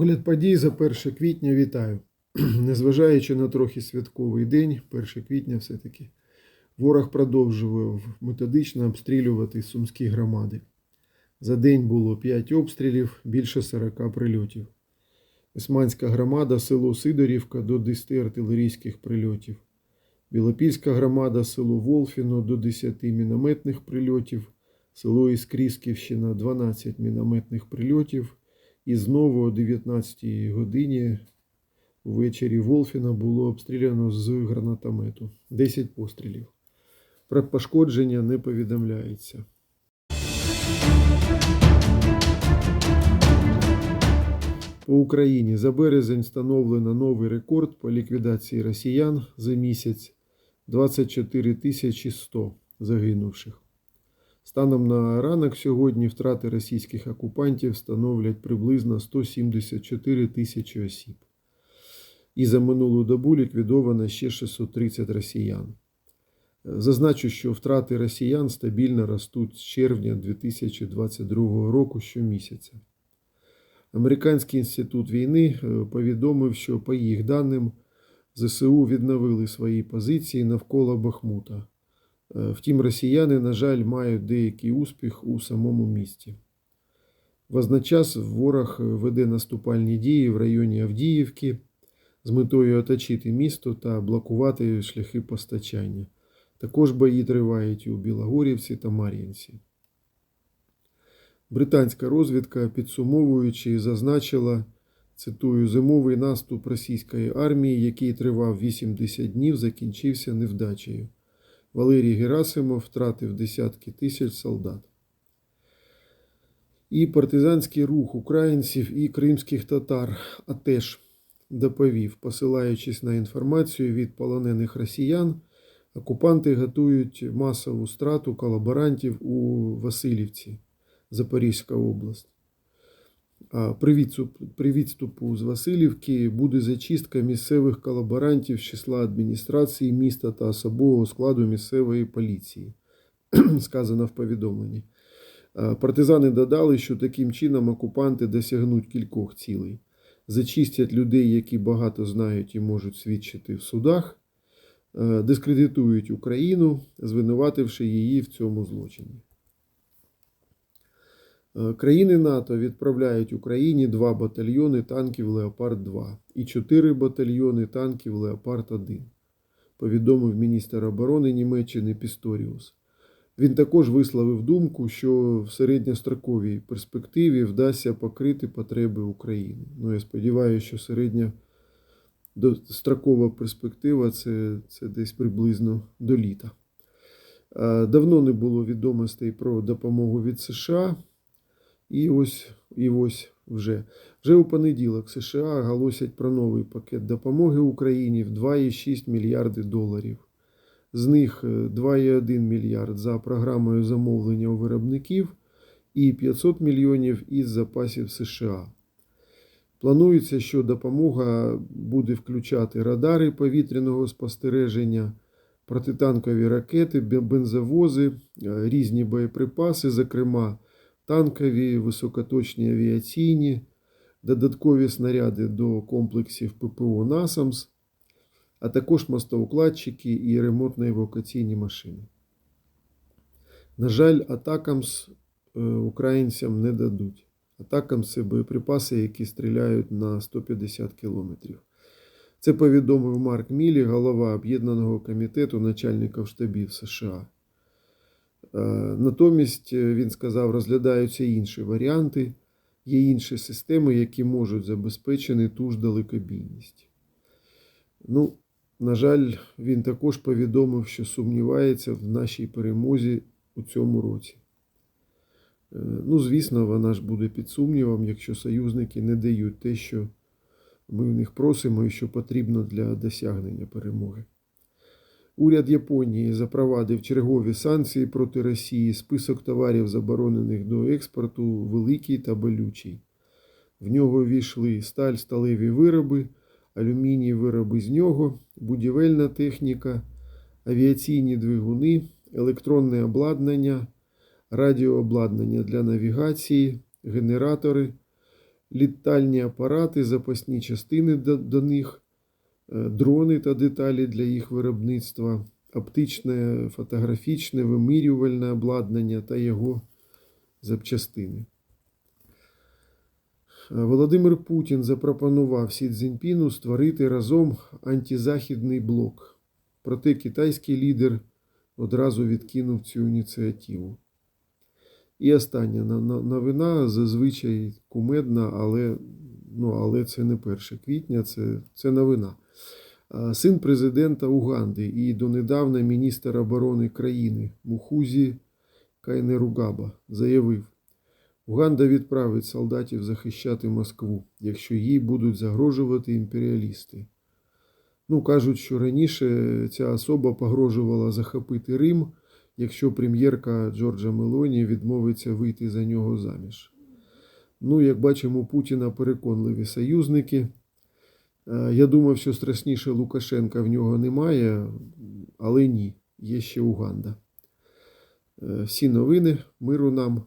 Огляд подій за 1 квітня вітаю. Незважаючи на трохи святковий день, 1 квітня все-таки, ворог продовжував методично обстрілювати сумські громади. За день було 5 обстрілів, більше 40 прильотів. Османська громада, село Сидорівка до 10 артилерійських прильотів. Білопільська громада, село Волфіно до 10 мінометних прильотів, село Іскрісківщина 12 мінометних прильотів. І знову о 19 годині ввечері Волфіна було обстріляно з гранатомету. 10 пострілів. Про пошкодження не повідомляється. По Україні за березень встановлено новий рекорд по ліквідації росіян за місяць 24 тисячі 100 загинувших. Станом на ранок сьогодні втрати російських окупантів становлять приблизно 174 тисячі осіб. І за минулу добу ліквідовано ще 630 росіян. Зазначу, що втрати росіян стабільно ростуть з червня 2022 року щомісяця. Американський інститут війни повідомив, що, по їх даним, ЗСУ відновили свої позиції навколо Бахмута. Втім, росіяни, на жаль, мають деякий успіх у самому місті. Водночас ворог веде наступальні дії в районі Авдіївки з метою оточити місто та блокувати шляхи постачання. Також бої тривають у Білогорівці та Мар'їнці. Британська розвідка, підсумовуючи, зазначила, цитую, зимовий наступ російської армії, який тривав 80 днів, закінчився невдачею. Валерій Герасимов втратив десятки тисяч солдат. І партизанський рух українців і кримських татар а доповів, посилаючись на інформацію від полонених росіян, окупанти готують масову страту колаборантів у Васильівці, Запорізька область. А при відступу з Васильівки буде зачистка місцевих колаборантів з числа адміністрації міста та особового складу місцевої поліції, сказано в повідомленні. Партизани додали, що таким чином окупанти досягнуть кількох цілей. Зачистять людей, які багато знають і можуть свідчити в судах, дискредитують Україну, звинувативши її в цьому злочині. Країни НАТО відправляють Україні два батальйони танків Леопард 2 і чотири батальйони танків Леопард 1, повідомив міністр оборони Німеччини Пісторіус. Він також висловив думку, що в середньостроковій перспективі вдасться покрити потреби України. Ну, я сподіваюся, що середньострокова перспектива це, це десь приблизно до літа. Давно не було відомостей про допомогу від США. І ось і ось вже вже у понеділок США оголосять про новий пакет допомоги Україні в 2,6 мільярди доларів. З них 2,1 мільярд за програмою замовлення у виробників і 500 мільйонів із запасів США. Планується, що допомога буде включати радари повітряного спостереження, протитанкові ракети, бензовози, різні боєприпаси, зокрема танкові, високоточні авіаційні, додаткові снаряди до комплексів ППО «Насамс», а також мостоукладчики і ремонтно-евакуаційні машини. На жаль, атакамс українцям не дадуть. Атакамс – це боєприпаси, які стріляють на 150 кілометрів. Це повідомив Марк Мілі, голова Об'єднаного комітету начальників штабів США. Натомість, він сказав, розглядаються інші варіанти, є інші системи, які можуть забезпечити ту ж далекобійність. Ну, на жаль, він також повідомив, що сумнівається в нашій перемозі у цьому році. Ну, звісно, вона ж буде під сумнівом, якщо союзники не дають те, що ми в них просимо і що потрібно для досягнення перемоги. Уряд Японії запровадив чергові санкції проти Росії, список товарів, заборонених до експорту, великий та болючий. В нього війшли сталь, сталеві вироби, алюміній вироби з нього, будівельна техніка, авіаційні двигуни, електронне обладнання, радіообладнання для навігації, генератори, літальні апарати, запасні частини до, них, дрони та деталі для їх виробництва, оптичне, фотографічне, вимірювальне обладнання та його запчастини. Е, Володимир Путін запропонував Сі Цзіньпіну створити разом антизахідний блок. Проте китайський лідер одразу відкинув цю ініціативу. І остання на- на- новина зазвичай кумедна, але, ну, але це не 1 квітня, це, це новина. Син президента Уганди і донедавна міністр оборони країни Мухузі Кайнеругаба заявив, Уганда відправить солдатів захищати Москву, якщо їй будуть загрожувати імперіалісти. Ну, кажуть, що раніше ця особа погрожувала захопити Рим, якщо прем'єрка Джорджа Мелоні відмовиться вийти за нього заміж. Ну, як бачимо, Путіна переконливі союзники. Е, Я думав, що страшніше Лукашенка в нього немає, але ні, є ще Уганда. Е, Всі новини, миру нам.